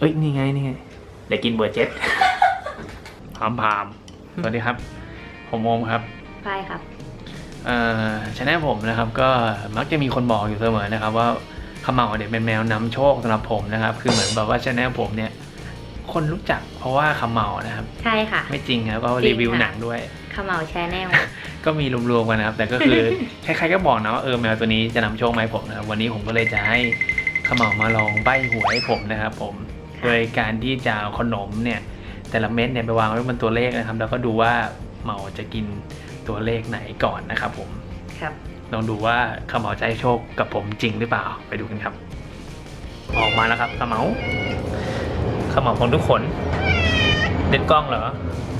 เอ้ยนี่ไงนี่ไงเดี๋ยวกินเบอร์เจ็ดพามพามสวัสดีครับ ผมโอมครับใช่ครับเอ่อชแนลผมนะครับ ก็มักจะมีคนบอกอยู่เสมอนะครับ ว่าขมเหลาเนี่ยเป็นแมวนำโชคสำหรับผมนะครับ คือเหมือนแบบว่าชแนลผมเนี่ย คนรู้จักเพราะว่าขมเหลานะครับ ใช่ค่ะ ไม่จริงครับก็จริรีงวิวค่ะหนังด้วยขมเหลาแชนแนลก็มีรวมๆกันนะครับ แต่ก็คือใครๆก็บอกนะว่าเออแมวตัวนี้จะนำโชคมาให้ผมนะครับวันนี้ผมก็เลยจะให้ขมเหลามาลองใบ้หวยให้ผมนะครับผม โดยการที่จะเอาขนมเนี่ยแต่ละเม็ดเนี่ยไปวางไว้บนตัวเลขนะครับ แล้วก็ดูว่าเหมาจะกินตัวเลขไหนก่อนนะครับผมครับลองดูว่าขมเหลาจะให้โชคกับผมจริงหรือเปล่าไปดูกันครับ ออกมาแล้วครับขมเหลาขมเหลาของทุกคนเด็ดกล้องเหรอ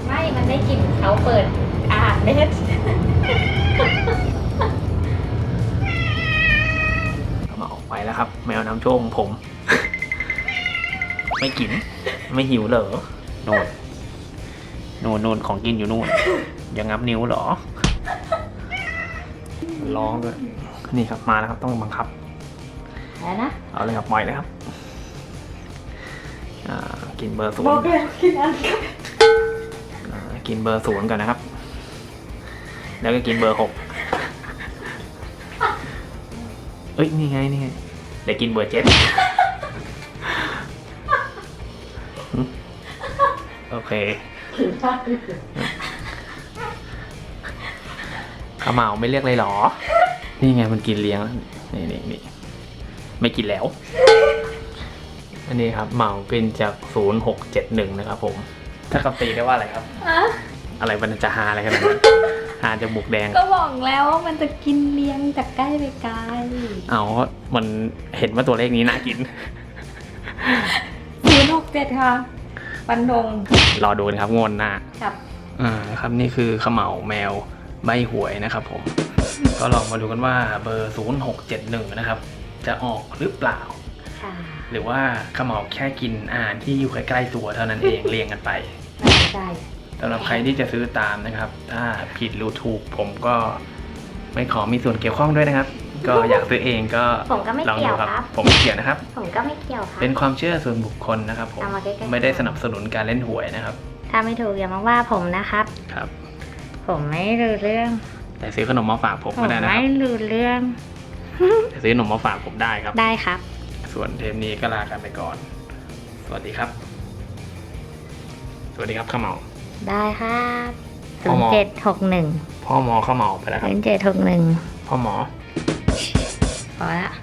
ไม่ มันได้กลิ่นเขาเปิดอ่านเน็ตขมเหลาไปแล้วครับ แมวน้ำโชคของผม ไม่กิน ไม่หิวเหรอโน่นโน่นโน่นของกินอยู่นู่นยังงับนิ้วเหรอ ร้องด้วย นี่ครับมาแล้วครับต้องบังคับแล้วนะเอาเลยครับปล่อยเลยครับอ่ากินเบอร์ศูนบอกย์เลยกินอันครับอ่ากินเบอร์ศูนย์ก่อนนะครับ แล้วก็กินเบอร์หกเอ้ยนี่ไงนี่ไงเดี๋ยวกินเบอร์เจ็ด เคข้าวเหมาไม่เรียกเลยเหรอ นี่ไงมันกินเลี้ยงแล้วนี่นี่นี่ไม่กินแล้ว อันนี้ครับเหมาเป็นจากศูนย์หกเจ็ดหนึ่งนะครับผม ถ้าคำตีได้ว่าอะไรครับ อะไรมันจะหาอะไรกันนั้นหาจากบุกแดง ก็บอกแล้วว่ามันจะกินเลี้ยงจากใกล้ไปไกลเอามันเห็นว่าตัวเลขนี้น่ากิน ศูนย์หกเจ็ดค่ะ ฟันธงรอดูนะครับงวดหน้าครับอ่าครับนี่คือเขม่าแมวใบหวยนะครับผม ก็ลองมาดูกันว่าเบอร์ 0671 นะครับ จะออกหรือเปล่า ค่ะหรือว่าเขม่าแค่กินอาหารที่อยู่ใกล้ๆตัวเท่านั้นเองเรียงกันไปไม่ใช่สำหรับใครที่จะซื้อตามนะครับ ถ้าผิดหรือถูกผมก็ไม่ขอมีส่วนเกี่ยวข้องด้วยนะครับ ก็อยากซื้อเองก็ผมก็ไม่ลองเกี่ดูยวครับครับ ผมไม่เกี่ยวนะครับ ผมก็ไม่เกี่ยวครับ เป็นความเชื่อส่วนบุคคลนะครับผมเอามาใกล้ๆ ไม่ได้สนับสนุนการเล่นหวยนะครับถ้าไม่ถูกอย่ามาว่าผมนะครับ ครับ ผมไม่รู้เรื่อง แต่ซื้อขนมมาฝากผมผมก็ได้นะคไม่รับรู้เรื่อง แต่ซื้อขนมมาฝากผมได้ครับ ได้ครับ ส่วนเทปนี้ก็ลากันไปก่อน สวัสดีครับ สวัสดีครับข้าวเหมา ได้ครับพศูอนหมอย์เจ็ดหกหนึ่งพ่อหมอข้าวเหมาไปแล้วคศูรับนย์เจ็ดหกหนึ่งพ่อหมอ พอละ